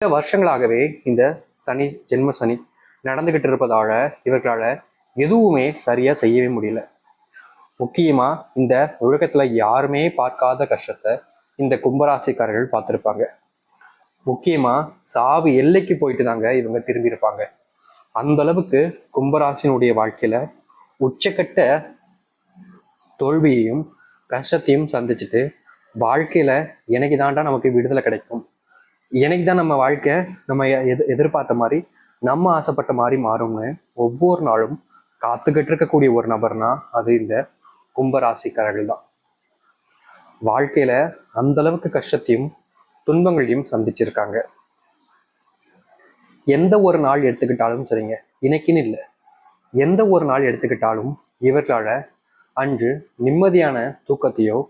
சில வருஷங்களாகவே இந்த சனி ஜென்ம சனி நடந்துகிட்டு இருப்பதால இவர்களால எதுவுமே சரியா செய்யவே முடியல. முக்கியமா இந்த உலகத்துல யாருமே பார்க்காத கஷ்டத்தை இந்த கும்பராசிக்காரர்கள் பார்த்திருப்பாங்க. முக்கியமா சாவு எல்லைக்கு போயிட்டு தாங்க இவங்க திரும்பி இருப்பாங்க அந்த அளவுக்கு கும்பராசினுடைய வாழ்க்கையில உச்சக்கட்ட தோல்வியையும் கஷ்டத்தையும் சந்திச்சுட்டு வாழ்க்கையில எனக்கு தாண்டா நமக்கு விடுதலை கிடைக்கும்? எனக்கு தான் நம்ம வாழ்க்கை நம்ம எது எதிர்பார்த்த மாதிரி நம்ம ஆசைப்பட்ட மாதிரி மாறும்னு ஒவ்வொரு நாளும் காத்துக்கிட்டு இருக்கக்கூடிய ஒரு நபர்னா அது இந்த கும்பராசிக்காரர்கள் தான் வாழ்க்கையில அந்த அளவுக்கு கஷ்டத்தையும் துன்பங்களையும் சந்திச்சிருக்காங்க. எந்த ஒரு நாள் எடுத்துக்கிட்டாலும் சரிங்க இன்னைக்குன்னு இல்லை. எந்த ஒரு நாள் எடுத்துக்கிட்டாலும் இவர்களால அன்று நிம்மதியான தூக்கத்தையோ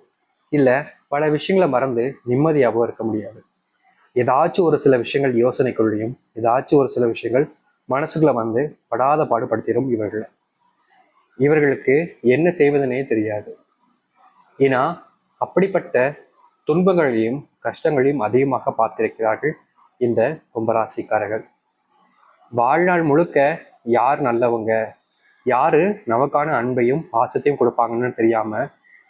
இல்லை பல விஷயங்களை மறந்து நிம்மதியாகவோ இருக்க முடியாது. ஏதாச்சும் ஒரு சில விஷயங்கள் யோசனைக்குள்ளேயும் ஏதாச்சும் ஒரு சில விஷயங்கள் மனசுக்குள்ள வந்து படாத பாடுபடுத்திடும் இவர்களை. இவர்களுக்கு என்ன செய்வதுனே தெரியாது. ஏன்னா அப்படிப்பட்ட துன்பங்களையும் கஷ்டங்களையும் அதிகமாக பார்த்திருக்கிறார்கள் இந்த கும்பராசிக்காரர்கள். வாழ்நாள் முழுக்க யார் நல்லவங்க? யாரு நமக்கான அன்பையும் பாசத்தையும் கொடுப்பாங்கன்னு தெரியாம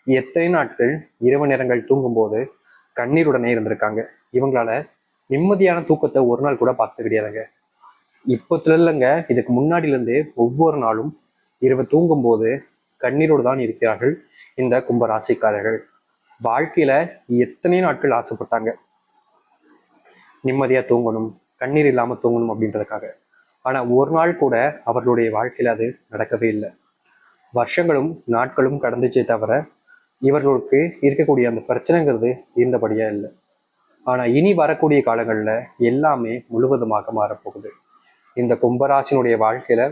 எத்தனை நாட்கள் இரவு நேரங்கள் தூங்கும்போது கண்ணீருடனே இருந்திருக்காங்க. இவங்களால நிம்மதியான தூக்கத்தை ஒரு நாள் கூட பார்த்து கிடையாதுங்க இப்போத்துல இல்லைங்க இதுக்கு முன்னாடிலேருந்து ஒவ்வொரு நாளும் இரவு தூங்கும்போது கண்ணீரோடு தான் இருக்கிறார்கள் இந்த கும்பராசிக்காரர்கள். வாழ்க்கையில எத்தனை நாட்கள் ஆசைப்பட்டாங்க. நிம்மதியா தூங்கணும் கண்ணீர் இல்லாம தூங்கணும் அப்படின்றதுக்காக. ஆனா ஒரு நாள் கூட அவர்களுடைய வாழ்க்கையில அது நடக்கவே இல்லை. வருஷங்களும் நாட்களும் கடந்துச்சே தவிர இவர்களுக்கு இருக்கக்கூடிய அந்த பிரச்சனைங்கிறது இருந்தபடியா இல்லை. ஆனால் இனி வரக்கூடிய காலங்களில் எல்லாமே முழுவதுமாக மாறப்போகுது. இந்த கும்பராசினுடைய வாழ்க்கையில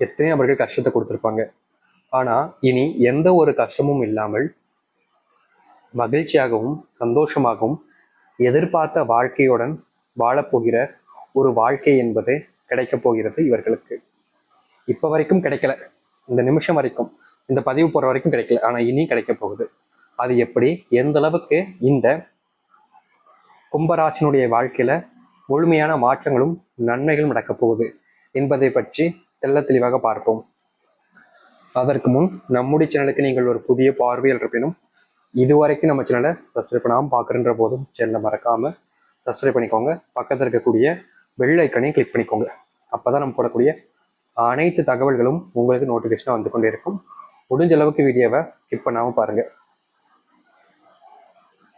எத்தனை அவர்கள் கஷ்டத்தை கொடுத்துருப்பாங்க. ஆனால் இனி எந்த ஒரு கஷ்டமும் இல்லாமல் மகிழ்ச்சியாகவும் சந்தோஷமாகவும் எதிர்பார்த்த வாழ்க்கையுடன் வாழப்போகிற ஒரு வாழ்க்கை என்பது கிடைக்கப் போகிறது இவர்களுக்கு. இப்போ வரைக்கும் கிடைக்கல. இந்த நிமிஷம் வரைக்கும் இந்த பதிவு போகிற வரைக்கும் கிடைக்கல. ஆனால் இனி கிடைக்க போகுது. அது எப்படி? எந்த அளவுக்கு இந்த கும்பராசினுடைய வாழ்க்கையில் முழுமையான மாற்றங்களும் நன்மைகளும் நடக்கப் போகுது என்பதை பற்றி தெள்ள தெளிவாக பார்ப்போம். அதற்கு முன் நம்முடைய சேனலுக்கு நீங்கள் ஒரு புதிய பார்வையில் இருப்பினும் இதுவரைக்கும் நம்ம சேனலை சப்ஸ்கிரைப் பண்ணாமல் பார்க்குறன்ற போதும் சேனலை மறக்காமல் சப்ஸ்கிரைப் பண்ணிக்கோங்க. பக்கத்தில் இருக்கக்கூடிய பெல் ஐக்கனையும் கிளிக் பண்ணிக்கோங்க. அப்பதான் நம்ம போடக்கூடிய அனைத்து தகவல்களும் உங்களுக்கு நோட்டிஃபிகேஷனாக வந்து கொண்டே இருக்கும். முடிஞ்ச அளவுக்கு வீடியோவை ஸ்கிப் பண்ணாமல் பாருங்கள்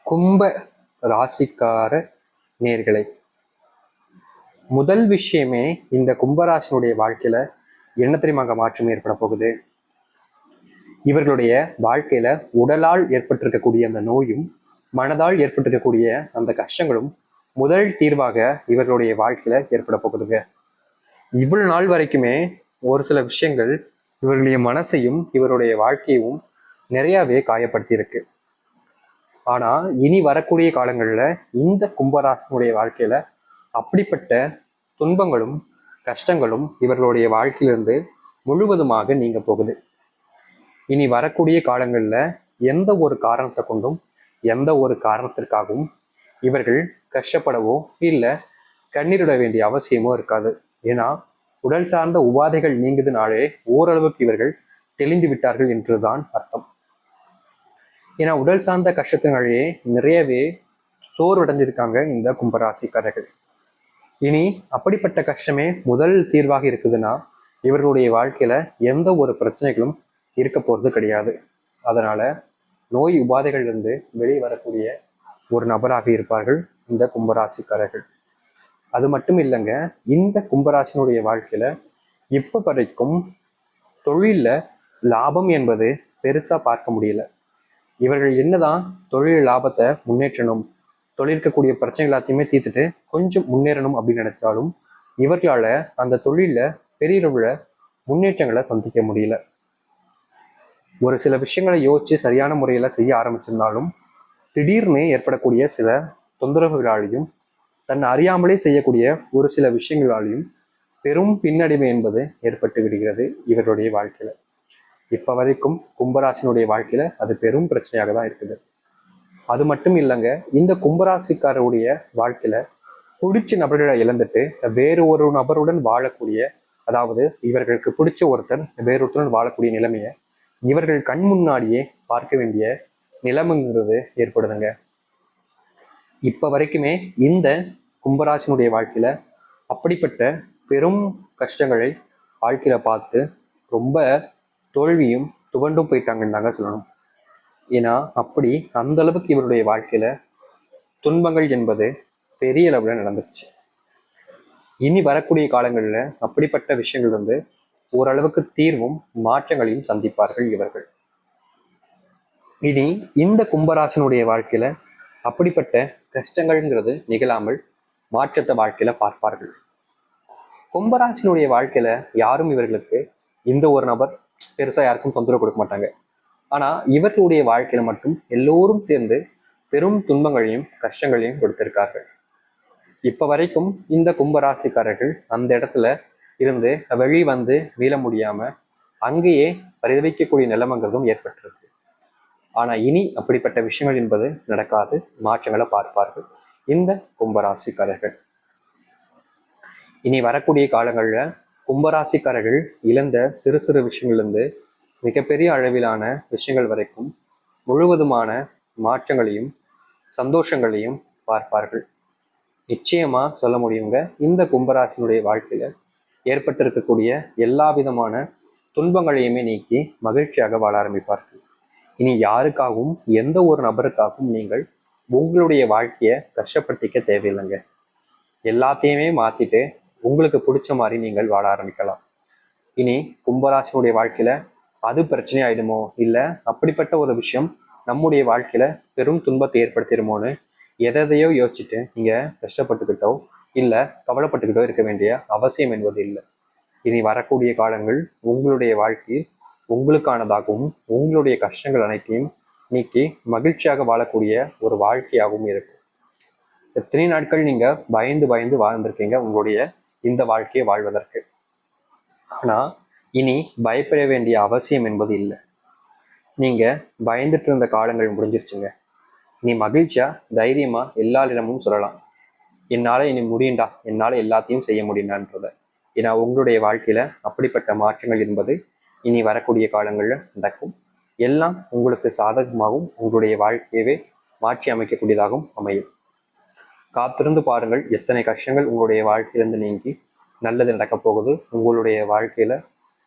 கும்ப ராசிக்கார நேர்களை. முதல் விஷயமே இந்த கும்பராசினுடைய வாழ்க்கையில என்ன தெரியுமாங்க மாற்றம் ஏற்பட போகுது? இவர்களுடைய வாழ்க்கையில உடலால் ஏற்பட்டிருக்கக்கூடிய அந்த நோயும் மனதால் ஏற்பட்டிருக்கக்கூடிய அந்த கஷ்டங்களும் முதல் தீர்வாக இவர்களுடைய வாழ்க்கையில ஏற்பட போகுதுங்க. இவ்வளவு நாள் வரைக்குமே ஒரு சில விஷயங்கள் இவர்களுடைய மனசையும் இவருடைய வாழ்க்கையும் நிறையவே காயப்படுத்தி இருக்கு ஆனால் இனி வரக்கூடிய காலங்களில் இந்த கும்பராசனுடைய வாழ்க்கையில் அப்படிப்பட்ட துன்பங்களும் கஷ்டங்களும் இவர்களுடைய வாழ்க்கையிலிருந்து முழுவதுமாக நீங்க போகுது. இனி வரக்கூடிய காலங்களில் எந்த ஒரு காரணத்தை கொண்டும் எந்த ஒரு காரணத்திற்காகவும் இவர்கள் கஷ்டப்படவோ இல்லை கண்ணீரிட வேண்டிய அவசியமோ இருக்காது. ஏன்னா உடல் சார்ந்த உபாதைகள் நீங்குதுனாலே ஓரளவுக்கு இவர்கள் தெளிந்து விட்டார்கள் என்றுதான் அர்த்தம். ஏன்னா உடல் சார்ந்த கஷ்டத்தினாலேயே நிறையவே சோர்வடைஞ்சிருக்காங்க இந்த கும்பராசிக்காரர்கள். இனி அப்படிப்பட்ட கஷ்டமே முதல் தீர்வாக இருக்குதுன்னா இவர்களுடைய வாழ்க்கையில எந்த ஒரு பிரச்சனைகளும் இருக்க போறது கிடையாது. அதனால நோய் உபாதைகளிலிருந்து வெளியே வரக்கூடிய ஒரு நபராக இருப்பார்கள் இந்த கும்பராசிக்காரர்கள். அது மட்டும் இல்லைங்க இந்த கும்பராசினுடைய வாழ்க்கையில இப்ப வரைக்கும் தொழில்ல லாபம் என்பது பெருசா பார்க்க முடியல. இவர்கள் என்னதான் தொழில் லாபத்தை முன்னேற்றணும் தொழில் இருக்கக்கூடிய பிரச்சனை எல்லாத்தையுமே தீர்த்துட்டு கொஞ்சம் முன்னேறணும் அப்படின்னு நினைச்சாலும் இவர்களால அந்த தொழிலில் பெரிய முன்னேற்றங்களை சந்திக்க முடியல. ஒரு சில விஷயங்களை யோசிச்சு சரியான முறையில செய்ய ஆரம்பிச்சிருந்தாலும் திடீர்னு ஏற்படக்கூடிய சில தொந்தரவுகளாலையும் தன் அறியாமலே செய்யக்கூடிய ஒரு சில விஷயங்களாலையும் பெரும் பின்னடைவு என்பது ஏற்பட்டு விடுகிறது இவருடைய வாழ்க்கையில. இப்ப வரைக்கும் கும்பராசினுடைய வாழ்க்கையில அது பெரும் பிரச்சனையாக தான் இருக்குது. அது மட்டும் இல்லைங்க இந்த கும்பராசிக்காரருடைய வாழ்க்கையில பிடிச்ச நபர்களை இழந்துட்டு வேறு ஒரு நபருடன் வாழக்கூடிய அதாவது இவர்களுக்கு பிடிச்ச ஒருத்தர் வேறொருத்தருடன் வாழக்கூடிய நிலைமையை இவர்கள் கண் முன்னாடியே பார்க்க வேண்டிய நிலைமைங்கிறது ஏற்படுதுங்க. இப்ப வரைக்குமே இந்த கும்பராசினுடைய வாழ்க்கையில அப்படிப்பட்ட பெரும் கஷ்டங்களை வாழ்க்கையில பார்த்து ரொம்ப தோல்வியும் துவண்டும் போயிட்டாங்கன்னு தாங்க சொல்லணும். ஏன்னா அப்படி அந்த அளவுக்கு இவருடைய வாழ்க்கையில துன்பங்கள் என்பது பெரிய அளவில் நடந்துச்சு இனி வரக்கூடிய காலங்களில் அப்படிப்பட்ட விஷயங்கள் வந்து ஓரளவுக்கு தீர்வும் மாற்றங்களையும் சந்திப்பார்கள் இவர்கள். இனி இந்த கும்பராசனுடைய வாழ்க்கையில அப்படிப்பட்ட கஷ்டங்கள்ங்கிறது நிகழாமல் மாற்றத்தை வாழ்க்கையில பார்ப்பார்கள். கும்பராசினுடைய வாழ்க்கையில யாரும் இவர்களுக்கு இந்த ஒரு நபர் பெருசா யாருக்கும் தொந்தரவு கொடுக்க மாட்டாங்க. ஆனா இவர்களுடைய வாழ்க்கையில மட்டும் எல்லோரும் சேர்ந்து பெரும் துன்பங்களையும் கஷ்டங்களையும் கொடுத்திருக்கார்கள். இப்போ வரைக்கும் இந்த கும்பராசிக்காரர்கள் அந்த இடத்துல இருந்து வெளி வந்து மீள முடியாம அங்கேயே பரிதவிக்கக்கூடிய நிலைமைங்கிறதும் ஏற்பட்டிருக்கு. ஆனா இனி அப்படிப்பட்ட விஷயங்கள் என்பது நடக்காது. மாற்றங்களை பார்ப்பார்கள். இந்த கும்பராசிக்காரர்கள். இனி வரக்கூடிய காலங்களில் கும்பராசிக்காரர்கள் இழந்த சிறு சிறு விஷயங்கள்லேருந்து மிகப்பெரிய அளவிலான விஷயங்கள் வரைக்கும் முழுவதுமான மாற்றங்களையும் சந்தோஷங்களையும் பார்ப்பார்கள். நிச்சயமா சொல்ல முடியுங்க இந்த கும்பராசினுடைய வாழ்க்கையில ஏற்பட்டிருக்கக்கூடிய எல்லா விதமான துன்பங்களையுமே நீக்கி மகிழ்ச்சியாக வாழ ஆரம்பிப்பார்கள். இனி யாருக்காகவும் எந்த ஒரு நபருக்காகவும் நீங்கள் உங்களுடைய வாழ்க்கையை கஷ்டப்படுத்திக்க தேவையில்லைங்க. எல்லாத்தையுமே மாத்திட்டு உங்களுக்கு பிடிச்ச மாதிரி நீங்கள் வாழ ஆரம்பிக்கலாம். இனி கும்பராசினுடைய வாழ்க்கையில அது பிரச்சனை ஆயிடுமோ? இல்லை அப்படிப்பட்ட ஒரு விஷயம் நம்முடைய வாழ்க்கையில பெரும் துன்பத்தை ஏற்படுத்திடுமோன்னு எதையோ யோசிச்சுட்டு நீங்க கஷ்டப்பட்டுக்கிட்டோ இல்லை கவலைப்பட்டுக்கிட்டோ இருக்க வேண்டிய அவசியம் என்பது இல்லை. இனி வரக்கூடிய காலங்கள் உங்களுடைய வாழ்க்கையில் உங்களுக்கானதாகவும் உங்களுடைய கஷ்டங்கள் அனைத்தையும் நீக்கி மகிழ்ச்சியாக வாழக்கூடிய ஒரு வாழ்க்கையாகவும் இருக்கும். எத்தனை நாட்கள் நீங்க பயந்து பயந்து வாழ்ந்திருக்கீங்க? உங்களுடைய இந்த வாழ்க்கையை வாழ்வதற்கு. ஆனால் இனி பயப்பட வேண்டிய அவசியம் என்பது இல்லை. நீங்கள் பயந்துட்டு இருந்த காலங்கள் முடிஞ்சிருச்சுங்க. நீ மகிழ்ச்சியா? தைரியமாக எல்லாரிடமும் சொல்லலாம். என்னால் இனி முடியுண்டா என்னால் எல்லாத்தையும் செய்ய முடியும்ன்றத ஏன்னா உங்களுடைய வாழ்க்கையில் அப்படிப்பட்ட மாற்றங்கள் என்பது இனி வரக்கூடிய காலங்களில் நடக்கும். எல்லாம் உங்களுக்கு சாதகமாகவும் உங்களுடைய வாழ்க்கையவே மாற்றி அமைக்கக்கூடியதாகவும் அமையும். காத்திருந்து பாருங்கள் எத்தனை கஷ்டங்கள் உங்களுடைய வாழ்க்கையிலிருந்து நீங்கி நல்லது நடக்கப் போகுது. உங்களுடைய வாழ்க்கையில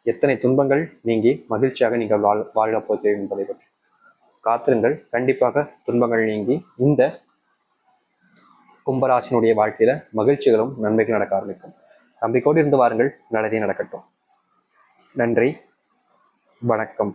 எத்தனை துன்பங்கள் நீங்கி மகிழ்ச்சியாக நீங்கள் வாழ் வாழப் போகுது என்பதை பற்றி காத்திருங்கள். கண்டிப்பாக துன்பங்கள் நீங்கி இந்த கும்பராசினுடைய வாழ்க்கையில மகிழ்ச்சிகளும் நன்மைகள் நடக்க ஆரம்பிக்கும். நம்பிக்கோடு இருந்து வாருங்கள். நல்லதே நடக்கட்டும். நன்றி. வணக்கம்.